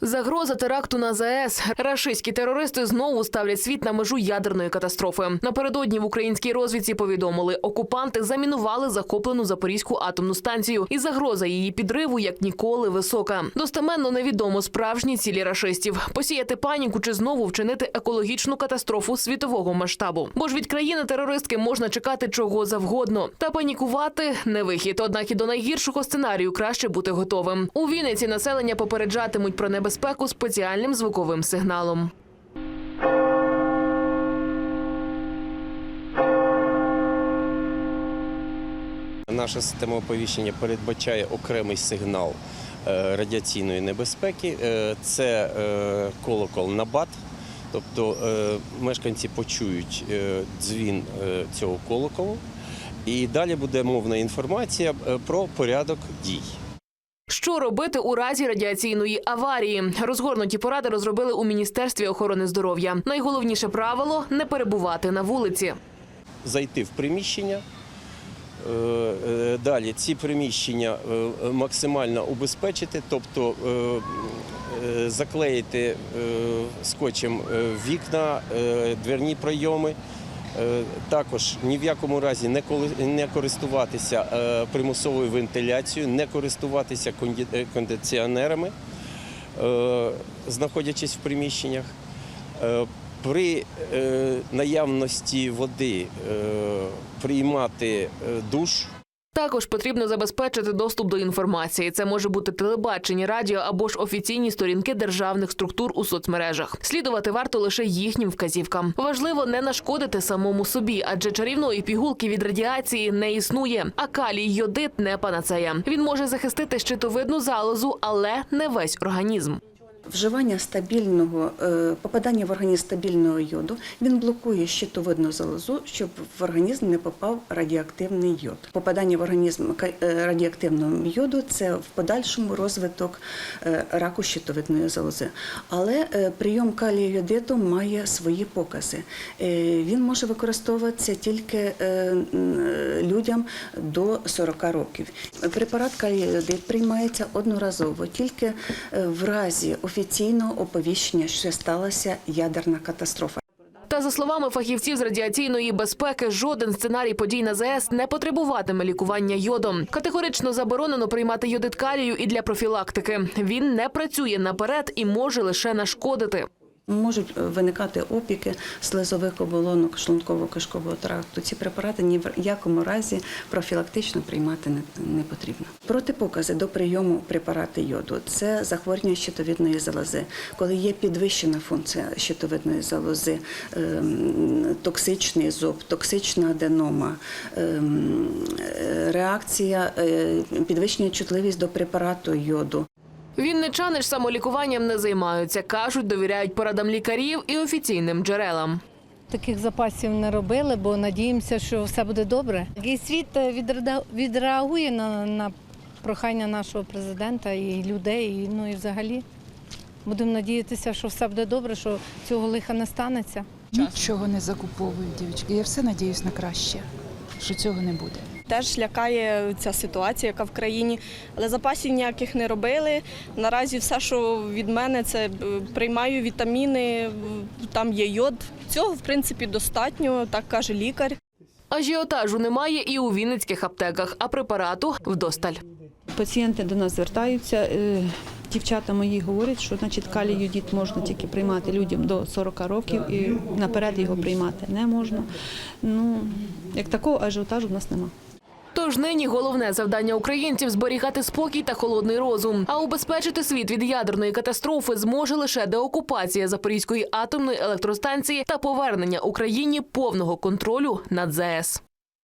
Загроза теракту на ЗАЕС. Рашистські терористи знову ставлять світ на межу ядерної катастрофи. Напередодні в українській розвідці повідомили, окупанти замінували захоплену Запорізьку атомну станцію, і загроза її підриву як ніколи висока. Достеменно невідомо справжні цілі рашистів посіяти паніку чи знову вчинити екологічну катастрофу світового масштабу. Бо ж від країни-терористки можна чекати чого завгодно. Та панікувати не вихід. Однак і до найгіршого сценарію краще бути готовим. У Вінниці населення попереджатимуть про небезпеку спеціальним звуковим сигналом. Наша система оповіщення передбачає окремий сигнал е, радіаційної небезпеки. Е, Це е, колокол набат. Тобто мешканці почують дзвін цього колоколу, і далі буде мовна інформація про порядок дій. Що робити у разі радіаційної аварії? Розгорнуті поради розробили у міністерстві охорони здоров'я. Найголовніше правило не перебувати на вулиці. зайти в приміщення. е, е, Далі ці приміщення е, максимально убезпечити, тобто заклеїти скотчем вікна, дверні прийоми. Е, Також ні в якому разі не користуватися е, примусовою вентиляцією, не користуватися е, кондиціонерами, знаходячись в приміщеннях. При наявності води приймати душ. Також потрібно забезпечити доступ до інформації. Це може бути телебачення, радіо або ж офіційні сторінки державних структур у соцмережах. Слідувати варто лише їхнім вказівкам. Важливо не нашкодити самому собі, адже чарівної пігулки від радіації не існує. А калій йодит не панацея. Він може захистити щитовидну залозу, але не весь організм. Вживання стабільного е, попадання в організм стабільного йоду він блокує щитовидну залозу, щоб в організм не попав радіоактивний йод. Попадання в організм е, радіоактивного йоду це в подальшому розвиток е, раку щитовидної залози. Але прийом калію має свої покази. Він може використовуватися тільки людям до 40 років. Препарат калію приймається одноразово, тільки в разі офіційного оповіщення, що сталася ядерна катастрофа. Та за словами фахівців з радіаційної безпеки, жоден сценарій подій на ЗС не потребуватиме лікування йодом. Категорично заборонено приймати йодит калію і для профілактики. Він не працює наперед і може лише нашкодити. Можуть е, виникати опіки слизових оболонок шлунково-кишкового тракту. Ці препарати ні в якому разі профілактично приймати не, потрібно. Протипокази до прийому препарату йоду це захворювання щитовидної залози, коли є підвищена функція щитовидної залози, ем, токсичний зоб, токсична аденома, ем, е, реакція, е, підвищення чутливість до препарату йоду. Вінничани ж самолікуванням не займаються. кажуть, довіряють порадам лікарів і офіційним джерелам. Таких запасів не робили, бо надіємося, що все буде добре. І світ е, відреагує на, на прохання нашого президента і людей, і, ну і взагалі. Будемо надіятися, що все буде добре, що цього лиха не станеться. Нічого не закуповують, дівчатки. Я все надіюсь на краще, що цього не буде. Теж лякає ця ситуація, яка в країні, але запасів ніяких не робили. Наразі все, що від мене, це е, приймаю вітаміни, там є йод. Цього, в принципі, достатньо, так каже лікар. Ажіотажу немає і у вінницьких аптеках, а препарату вдосталь. Пацієнти до нас звертаються. е, Дівчата мої говорять, що значить калій йодід можна тільки приймати людям до 40 років і наперед його приймати не можна. Ну як такого ажіотажу в нас немає. Тож нині головне завдання українців зберігати спокій та холодний розум. А убезпечити світ від ядерної катастрофи зможе лише деокупація Запорізької атомної електростанції та повернення Україні повного контролю над ЗАЕС.